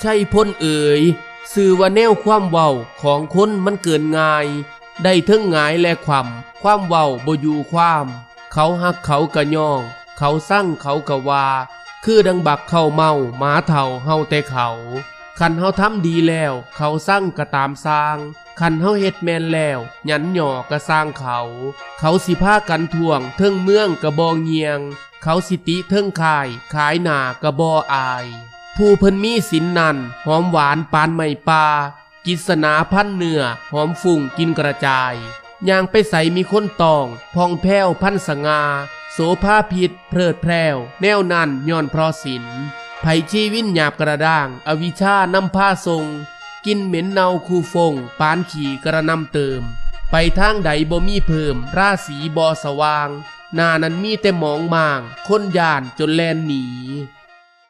ใช่พ้นเอ๋ยสื่อว่าแนวความเว้าของคนมันเกินง่าย ได้ทั้งหงายและความความเว้าบ่อยู่ความ เขาหักเขากะย่อง เขาสั่งเขากะว่าคือดังบักเข้าเมาหมาเถ่าเฮาแต่เขาคันเฮาทำดีแล้ว เขาสั่งก็ตามสร้างคันเฮาเฮ็ดแมนแล้ว หยันหย่อก็สร้างเขา เขาสิพากันท่วงเทิงเมืองกะบองเงียง เขาสิติเทิงขาย ขายหนากะบออาย ผู้เพิ่นมีสินนันหอมหวานปานไม้ปลากิษณาพันเนื้อหอมฝุ่งกินกระจายย่างไปใส่มีคนตอง พองแผ้วพันสงา โสภาพิษเพลิดแพรวแนวนันย้อนเพราะสินไผชีวินหยาบกระด้าง อวิชานำผ้าทรง กินเหม็นเนาคูฟง ปานขี่กระนำเติม ไปทางใดบ่มีเพิ่ม ราศีบอสว่าง นานั้นมีแต่หมองมาง คนยานจนแลนหนี